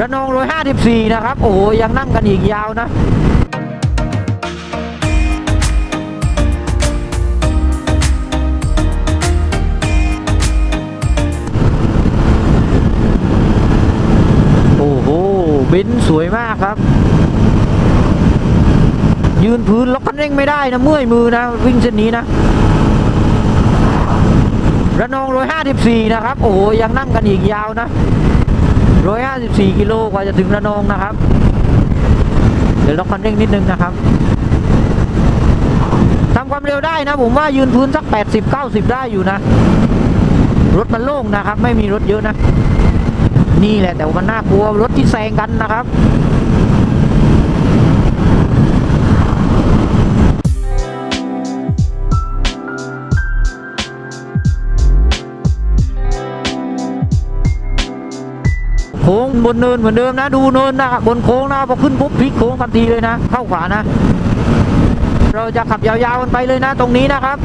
ระนองร้อยห้าสิบสี่นะครับ โอ้โหยังนั่งกันอีกยาวนะโอ้โหเบนสวยมากครับ ยืนพื้นล็อกคันเร่งไม่ได้นะเมื่อยมือนะ วิ่งเส้นนี้นะระนองร้อยห้าสิบสี่นะครับ โอ้โหยังนั่งกันอีกยาวนะ ร้อยห้าสิบสี่กิโลกว่าจะถึงระนองนะครับ เดี๋ยวล็อกคันเร่งนิดนึงนะครับทำความเร็วได้นะ ผมว่ายืนพื้นสักแปดสิบเก้าสิบได้อยู่นะ รถมันโล่งนะครับ ไม่มีรถเยอะนะ นี่แหละแต่ว่ามันน่ากลัวรถที่แซงกันนะครับ ค้งบนเนินเหมือนเดิมนะ ดูเนินนะครับบนโค้งนะพอขึ้นปุ๊บพลิกโค้งทันทีเลยนะ เข้าขวานะ เราจะขับยาวๆกันไปเลยนะ ตรงนี้นะครับ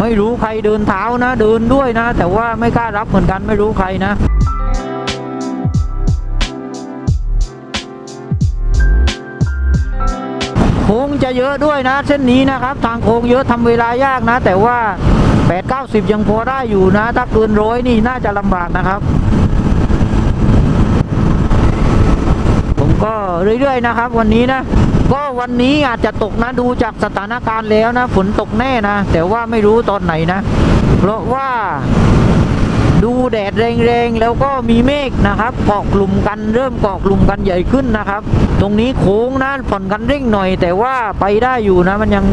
ไม่รู้ใครเดินเท้านะ เดินด้วยนะ แต่ว่าไม่กล้ารับเหมือนกันไม่รู้ใครนะ จะเยอะด้วยนะ เส้นนี้นะครับ ทางโค้งเยอะทำเวลายากนะ แต่ว่า 8 9 0 ยังพอได้อยู่นะ ถ้าเกินร้อยนี่น่าจะลำบากนะครับ ผมก็เรื่อยๆนะครับ วันนี้นะ ก็วันนี้อาจจะตกนะดูจากสถานการณ์แล้วนะ ฝนตกแน่นะ แต่ว่าไม่รู้ตอนไหนนะ เพราะว่า ดูแดดแรงๆแล้วก็มีเมฆนะครับเกาะกลุ่มกันเริ่มเกาะกลุ่มกันใหญ่ขึ้นนะครับ ตรงนี้โค้งนะผ่อนกันเร่งหน่อย แต่ว่าไปได้อยู่นะมันยัง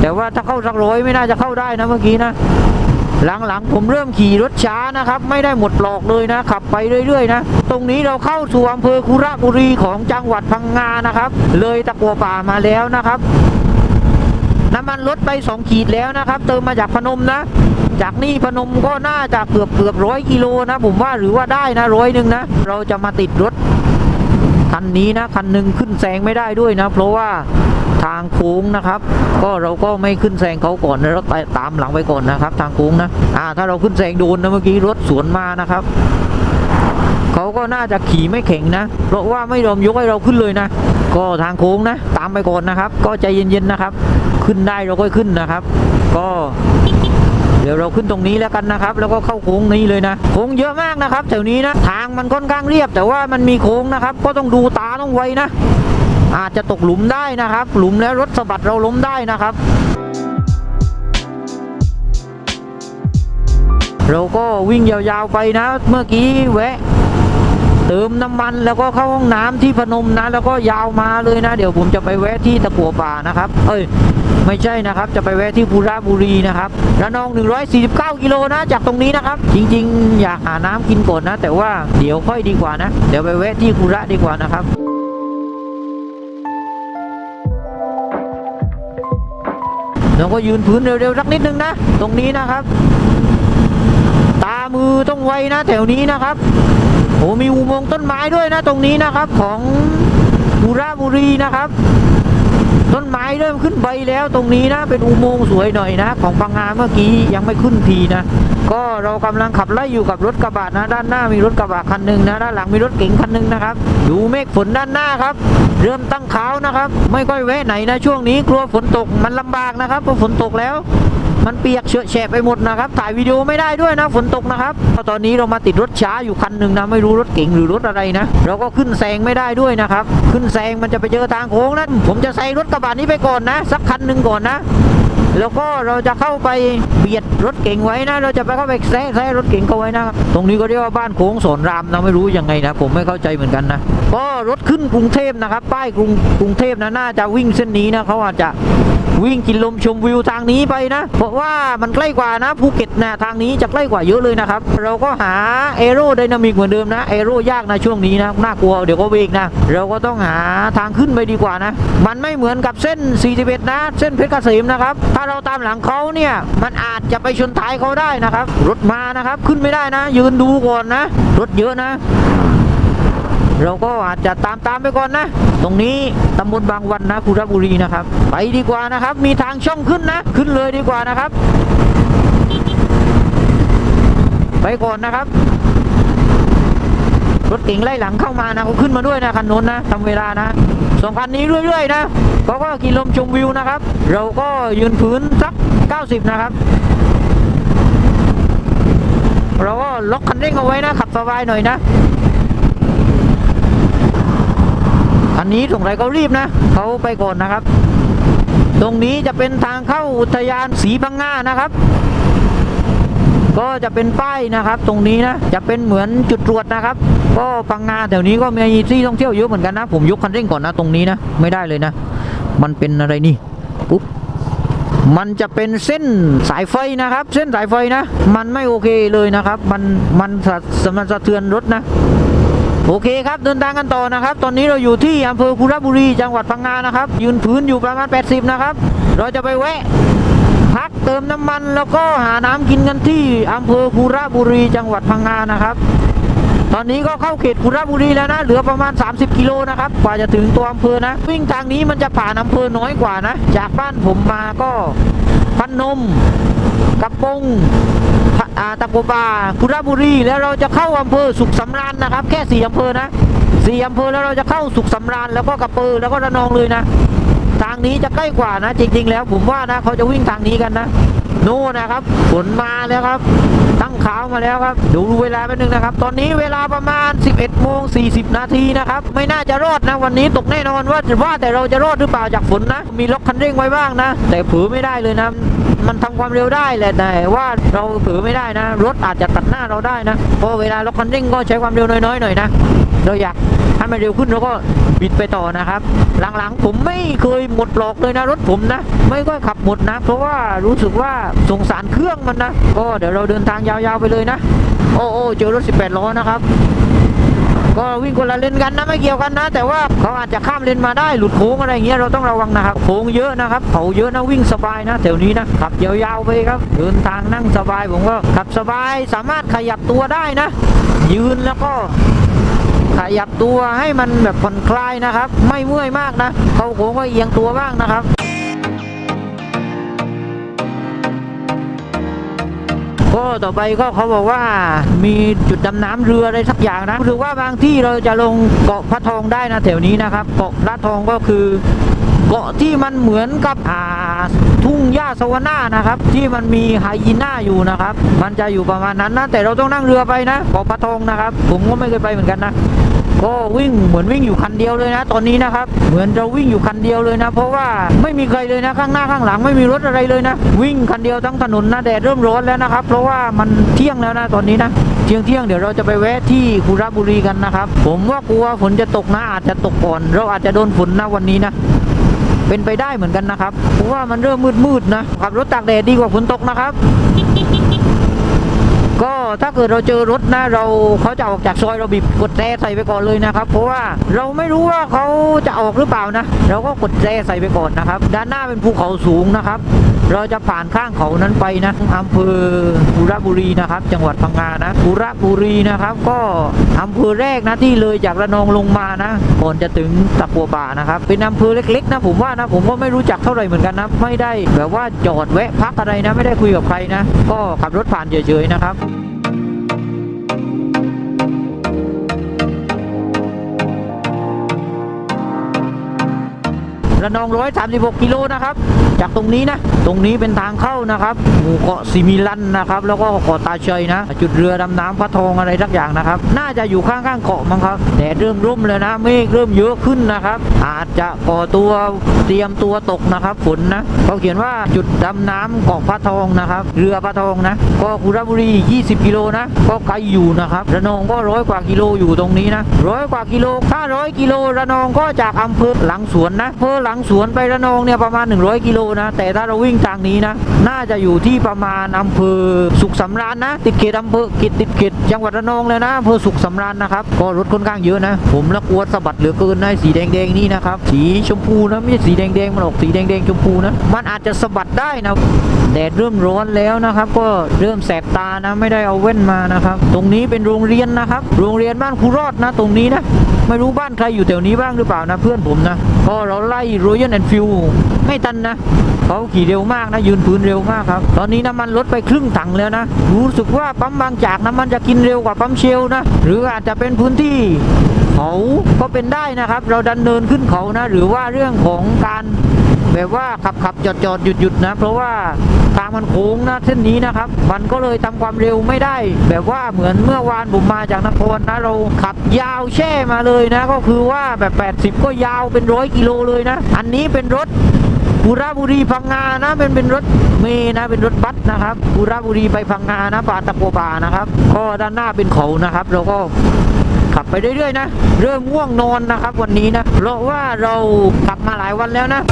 แต่ว่าถ้าเข้าสักร้อยไม่น่าจะเข้าได้นะเมื่อกี้นะหลังๆ ผมเริ่มขี่รถช้านะครับ ไม่ได้หมดปลอกเลยนะ ขับไปเรื่อยๆนะ ตรงนี้เราเข้าสู่อำเภอคุระบุรีของจังหวัดพังงานะครับ เลยตะกัวป่ามาแล้วนะครับ น้ำมันลดไป 2 ขีดแล้วนะครับ เติมมาจากพนมนะ จากนี่พนมก็น่าจะเกือบเกือบร้อยกิโลนะผมว่าหรือว่าได้นะร้อยหนึ่งนะ เราจะมาติดรถคันนี้นะคันหนึ่งขึ้นแซงไม่ได้ด้วยนะ เพราะว่าทางโค้งนะครับ ก็เราก็ไม่ขึ้นแซงเขาก่อนนะเราตามหลังไปก่อนนะครับ ทางโค้งนะอ่าถ้าเราขึ้นแซงโดนนะเมื่อกี้รถสวนมานะครับเขาก็น่าจะขี่ไม่แข็งนะ เพราะว่าไม่ยอมยกให้เราขึ้นเลยนะ ก็ทางโค้งนะ ตามไปก่อนนะครับ ก็ใจเย็นๆนะครับ ขึ้นได้เราก็ขึ้นนะครับ ก็เดี๋ยวเราขึ้นตรงนี้แล้วกันนะครับ แล้วก็เข้าโค้งนี้เลยนะโค้งเยอะมากนะครับแถวนี้นะทางมันค่อนข้างเรียบ แต่ว่ามันมีโค้งนะครับ ก็ต้องดูตาต้องไวนะ อาจจะตกหลุมได้นะครับ หลุมแล้วรถสะบัดเราล้มได้นะครับ เราก็วิ่งยาวๆไปนะ เมื่อกี้แวะเติมน้ำมันแล้วก็เข้าห้องน้ำที่พนมนะ แล้วก็ยาวมาเลยนะ เดี๋ยวผมจะไปแวะที่ตะกัวป่านะครับ เอ้ย ไม่ใช่นะครับ จะไปแวะที่ภูระบุรีนะครับระนอง 149 กิโลนะ จากตรงนี้นะครับ จริงๆ อยากหาน้ำกินก่อนนะ แต่ว่าเดี๋ยวค่อยดีกว่านะ เดี๋ยวไปแวะที่ภูระดีกว่านะครับเราก็ยืนพื้นเร็วๆสักนิดนึงนะ ตรงนี้นะครับ ตามือต้องไวนะ แถวนี้นะครับโอ้มีอุโมงค์ต้นไม้ด้วยนะ ตรงนี้นะครับ ของบุระบุรีนะครับ ต้นไม้เริ่มขึ้นใบแล้วตรงนี้นะ เป็นอุโมงค์สวยหน่อยนะ ของพังงาเมื่อกี้ยังไม่ขึ้นทีนะ ก็เรากำลังขับไล่อยู่กับรถกระบะนะ ด้านหน้ามีรถกระบะคันหนึ่งนะด้านหลังมีรถเก๋งคันหนึ่งนะครับดูเมฆฝนด้านหน้าครับ เริ่มตั้งขาวนะครับ ไม่ค่อยแวะไหนนะช่วงนี้กลัวฝนตกมันลำบากนะครับเพราะฝนตกแล้ว มันเปียกเฉอะแฉะไปหมดนะครับ ถ่ายวิดีโอไม่ได้ด้วยนะฝนตกนะครับตอนนี้เรามาติดรถช้าอยู่คันหนึ่งนะไม่รู้รถเก๋งหรือรถอะไรนะ เราก็ขึ้นแซงไม่ได้ด้วยนะครับ ขึ้นแซงมันจะไปเจอทางโค้งนั้นผมจะแซงรถกระบะนี้ไปก่อนนะ สักคันหนึ่งก่อนนะแล้วก็เราจะเข้าไปเบียดรถเก๋งไว้นะ เราจะไปเข้าไปแซะแซะรถเก๋งเขาไว้นะครับตรงนี้ก็เรียกว่าบ้านโค้งสอนรามนะไม่รู้ยังไงนะ ผมไม่เข้าใจเหมือนกันนะก็รถขึ้นกรุงเทพนะครับ ป้ายกรุงกรุงเทพนะน่าจะวิ่งเส้นนี้นะเขาอาจจะ วิ่งกินลมชมวิวทางนี้ไปนะ เพราะว่ามันใกล้กว่านะภูเก็ตนะทางนี้จะใกล้กว่าเยอะเลยนะครับ เราก็หาเอโรไดนามิกเหมือนเดิมนะเอโรยากนะช่วงนี้นะน่ากลัวเดี๋ยวก็เบรกนะ เราก็ต้องหาทางขึ้นไปดีกว่านะ มันไม่เหมือนกับเส้น 41 นะ เส้นเพชรเกษมนะครับ ถ้าเราตามหลังเขาเนี่ยมันอาจจะไปชนท้ายเขาได้นะครับ รถมานะครับขึ้นไม่ได้นะ ยืนดูก่อนนะ รถเยอะนะ เราก็อาจจะตามตามไปก่อนนะ ตรงนี้ตำบลบางวันนะคุระบุรีนะครับ ไปดีกว่านะครับ มีทางช่องขึ้นนะ ขึ้นเลยดีกว่านะครับ ไปก่อนนะครับ รถเก่งไล่หลังเข้ามานะเขาขึ้นมาด้วยนะคันนู้นนะทำเวลานะสองคันนี้เรื่อยๆนะเขาก็กินลมชมวิวนะครับ เราก็ยืนพื้นสัก 90 นะครับเราก็ล็อกคันเร่งเอาไว้นะขับสบายหน่อยนะ อั นนี้สงสัยเขารีบนะเขาไปก่อนนะครับ ตรงนี้จะเป็นทางเข้าอุทยานสีพังงานะครับ ก็จะเป็นป้ายนะครับ ตรงนี้นะจะเป็นเหมือนจุดตรวจนะครับ ก็พังงาแถวนี้ก็มีที่ท่องเที่ยวเยอะเหมือนกันนะผมยกคันเร่งก่อนนะตรงนี้นะไม่ได้เลยนะ มันเป็นอะไรนี่ปุ๊บมันจะเป็นเส้นสายไฟนะครับ เส้นสายไฟนะ มันไม่โอเคเลยนะครับ มันมันสะมันสะเทือนรถนะ โอเคครับเดินทางกันต่อนะครับ ตอนนี้เราอยู่ที่อำเภอคุระบุรีจังหวัดพังงานะครับ ยืนพื้นอยู่ประมาณ 80 นะครับ เราจะไปแวะ พักเติมน้ำมันแล้วก็หาน้ำกินกันที่อำเภอคุระบุรีจังหวัดพังงานะครับ ตอนนี้ก็เข้าเขตคุระบุรีแล้วนะ เหลือประมาณ 30 กิโลนะครับกว่าจะถึงตัวอำเภอนะ วิ่งทางนี้มันจะผ่านอำเภอน้อยกว่านะ จากบ้านผมมาก็พันนมกระปง ตะโกบาคุระบุรี แล้วเราจะเข้าอำเภอสุขสำราญนะครับ แค่สี่อำเภอนะสี่อำเภอแล้วเราจะเข้าสุขสำราญแล้วก็กระเปือแล้วก็ระนองเลยนะ ทางนี้จะใกล้กว่านะ จริง ๆ แล้วผมว่านะเขาจะวิ่งทางนี้กันนะโน่นนะครับฝนมาแล้วครับ ตั้งขาวมาแล้วครับดูเวลาแป๊บนึงนะครับ ตอนนี้เวลาประมาณ 11โมง40 นาทีนะครับ ไม่น่าจะรอดนะวันนี้ตกแน่นอนว่าว่าแต่เราจะรอดหรือเปล่าจากฝนนะ มีล็อกคันเร่งไว้บ้างนะ แต่ผือไม่ได้เลยนะ มันทำความเร็วได้แหละแต่ว่าเราผือไม่ได้นะ รถอาจจะตัดหน้าเราได้นะเพราะเวลาล็อกคันเร่งก็ใช้ความเร็วน้อยๆหน่อยนะเราอยากให้มันเร็วขึ้นเราก็บิดไปต่อนะครับ หลังๆผมไม่เคยหมดหลอกเลยนะรถผมนะ ไม่ค่อยขับหมดนะ เพราะว่ารู้สึกว่าสงสารเครื่องมันนะก็เดี๋ยวเราเดินทางยาวๆไปเลยนะ โอ้โอเจอรถ 18 ล้อนะครับ ก็วิ่งคนละเลนกันนะไม่เกี่ยวกันนะ แต่ว่าเขาอาจจะข้ามเลนมาได้หลุดโค้งอะไรเงี้ยเราต้องระวังนะครับโค้งเยอะนะครับเขาเยอะนะวิ่งสบายนะแถวนี้นะขับยาวๆไปครับเดินทางนั่งสบายผมก็ขับสบายสามารถขยับตัวได้นะ ยืนแล้วก็ขยับตัวให้มันแบบผ่อนคลายนะครับ ไม่เมื่อยมากนะ เขาโค้งก็เอียงตัวบ้างนะครับ ก็ต่อไปก็เขาบอกว่ามีจุดดำน้ำเรืออะไรสักอย่างนะหรือว่าบางที่เราจะลงเกาะพระทองได้นะแถวนี้นะครับเกาะพระทองก็คือเกาะที่มันเหมือนกับอ่าทุ่งหญ้าสวนานะครับ ที่มันมีไฮยีน่าอยู่นะครับ มันจะอยู่ประมาณนั้นนะแต่เราต้องนั่งเรือไปนะเกาะพระทองนะครับ ผมก็ไม่เคยไปเหมือนกันนะ ก็วิ่งเหมือนวิ่งอยู่คันเดียวเลยนะ ตอนนี้นะครับ เหมือนเราวิ่งอยู่คันเดียวเลยนะ เพราะว่าไม่มีใครเลยนะข้างหน้าข้างหลังไม่มีรถอะไรเลยนะ วิ่งคันเดียวทั้งถนนนะแดดเริ่มร้อนแล้วนะครับ เพราะว่ามันเที่ยงแล้วนะตอนนี้นะเที่ยงเที่ยงเดี๋ยวเราจะไปแวะที่คุระบุรีกันนะครับ ผมว่ากลัวฝนจะตกนะอาจจะตกก่อน เราอาจจะโดนฝนนะวันนี้นะเป็นไปได้เหมือนกันนะครับเพราะว่ามันเริ่มมืดๆนะขับรถตากแดดดีกว่าฝนตกนะครับ ก็ถ้าเกิดเราเจอรถนะเราเขาจะออกจากซอยเราบีบกดแตรใส่ไปก่อนเลยนะครับ เพราะว่าเราไม่รู้ว่าเขาจะออกหรือเปล่านะ เราก็กดแตรใส่ไปก่อนนะครับ ด้านหน้าเป็นภูเขาสูงนะครับ เราจะผ่านข้างเขานั้นไปนะอำเภอบุระบุรีนะครับ จังหวัดพังงานะบุระบุรีนะครับ ก็อำเภอแรกนะที่เลยจากระนองลงมานะก่อนจะถึงตะกัวป่านะครับ เป็นอำเภอเล็กๆนะผมว่านะผมก็ไม่รู้จักเท่าไหร่เหมือนกันนะไม่ได้แบบว่าจอดแวะพักอะไรนะ ไม่ได้คุยกับใครนะ ก็ขับรถผ่านเฉยๆนะครับ ระนอง136กิโลนะครับ จากตรงนี้นะ ตรงนี้เป็นทางเข้านะครับ หมู่เกาะซิมิลันนะครับ แล้วก็เกาะตาเชยนะ จุดเรือดำน้ำพระทองอะไรสักอย่างนะครับ น่าจะอยู่ข้างๆเกาะมั้งครับแดดเริ่มร่มเลยนะ เมฆเริ่มเยอะขึ้นนะครับ อาจจะก่อตัวเตรียมตัวตกนะครับฝนนะเขาเขียนว่าจุดดำน้ำเกาะพระทองนะครับ เรือพระทองนะ ก็คุระบุรี 20 กิโลนะ ก็ไกลอยู่นะครับ ระนองก็ร้อยกว่ากิโลอยู่ตรงนี้นะร้อยกว่ากิโลถ้าร้อยกิโลระนองก็จากอำเภอหลังสวนนะอำเภอหลังางสวนไประนองเนี่ยประมาณ 100 กิโลนะ แต่ถ้าเราวิ่งทางนี้นะ น่าจะอยู่ที่ประมาณอำเภอสุขสำราญนะ ติดเขตอำเภอกิดติดเขตจังหวัดระนองเลยนะอำเภอสุขสำราญนะครับ ก็รถค่อนข้างเยอะนะ ผมละกลัวสะบัดเหลือเกินนะสีแดงๆนี่นะครับ สีชมพูนะไม่ใช่สีแดงๆมันออกสีแดงๆชมพูนะ มันอาจจะสะบัดได้นะแดดเริ่มร้อนแล้วนะครับ ก็เริ่มแสบตานะไม่ได้เอาแว่นมานะครับ ตรงนี้เป็นโรงเรียนนะครับ โรงเรียนบ้านครูรอดนะ ตรงนี้นะไม่รู้บ้านใครอยู่แถวนี้บ้างหรือเปล่านะเพื่อนผมนะ พอเราไล่ Royal Enfield ไม่ทันนะเขาขี่เร็วมากนะ ยืนพื้นเร็วมากครับ ตอนนี้น้ำมันลดไปครึ่งถังแล้วนะ รู้สึกว่าปั๊มบางจากน้ำมันจะกินเร็วกว่าปั๊มเชลนะ หรืออาจจะเป็นพื้นที่เขาก็เป็นได้นะครับ เราดันเนินขึ้นเขานะ หรือว่าเรื่องของการแบบว่าขับขับจอดจอดหยุดหยุดนะ เพราะว่า ทางมันโค้งนะเส้นนี้นะครับ มันก็เลยทำความเร็วไม่ได้ แบบว่าเหมือนเมื่อวานผมมาจากนครนะเราขับยาวแช่มาเลยนะ ก็คือว่าแบบ 80 ก็ยาวเป็นร้อยกิโลเลยนะ อันนี้เป็นรถบุรีบุรีพังงานะเป็นเป็นรถเมนะเป็นรถบัสนะครับบุรีบุรีไปพังงานะปาตะโกบานะครับก็ด้านหน้าเป็นเขานะครับ เราก็ขับไปเรื่อยๆนะ เริ่มง่วงนอนนะครับวันนี้นะ เพราะว่าเราขับมาหลายวันแล้วนะ